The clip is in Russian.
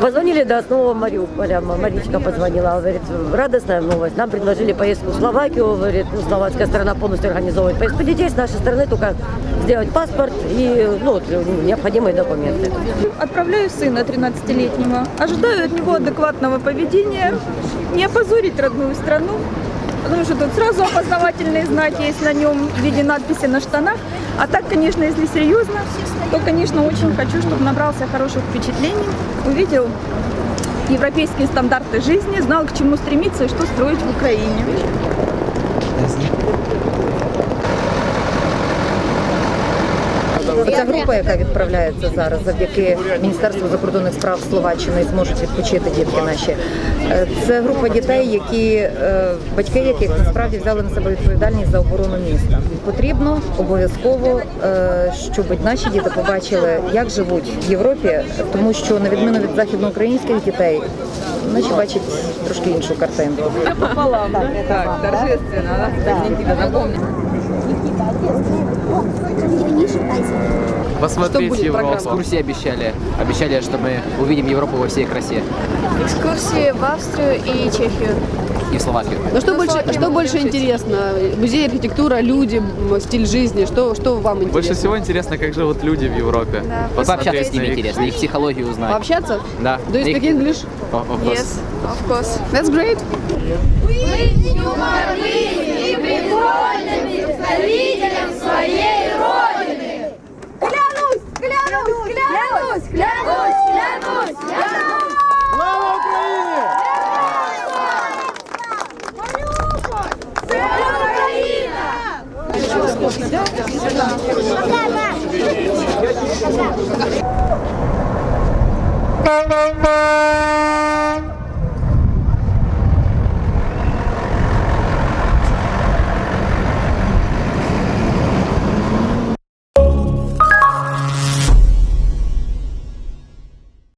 Позвонили до основного Мариуполя. Маричка позвонила, говорит, радостная новость. Нам предложили поездку в Словакию, говорит, ну, словацкая сторона полностью организовывает поездку детей. С нашей стороны только сделать паспорт и ну, ну необходимые документы. Отправляю сына 13-летнего. Ожидаю от него адекватного поведения, не опозорить родную страну, потому что тут сразу опознавательные знаки есть на нем в виде надписи на штанах. А так, конечно, если серьезно, то, конечно, очень хочу, чтобы набрался хороших впечатлений, увидел европейские стандарты жизни, знал, к чему стремиться и что строить в Украине. Ця група, яка відправляється зараз, завдяки Міністерству закордонних справ Словаччини зможуть відпочити дітки наші. Е, Це група дітей, які е, батьки яких насправді взяли на себе відповідальність за оборону міста. Потрібно обов'язково, е, щоб наші діти побачили, як живуть в Європі, тому що на відміну від західноукраїнських дітей, наші бачать трошки іншу картинку. Пополам, да? Так, торжественно, Никита, запомни. Посмотреть будет Европу. программа? Экскурсии обещали. Обещали, что мы увидим Европу во всей красе. Экскурсии в Австрию и Чехию. И в Словакию. Ну что Ну, больше, Словакию что больше учить. интересно? Музей, архитектура, люди, стиль жизни. Что, что вам интересно? Больше всего интересно, как живут люди в Европе. Да, Пообщаться с ними их интересно, их психологию узнать. Пообщаться? Да. Do you speak English? О- о, Yes, of course. That's great. Thank you.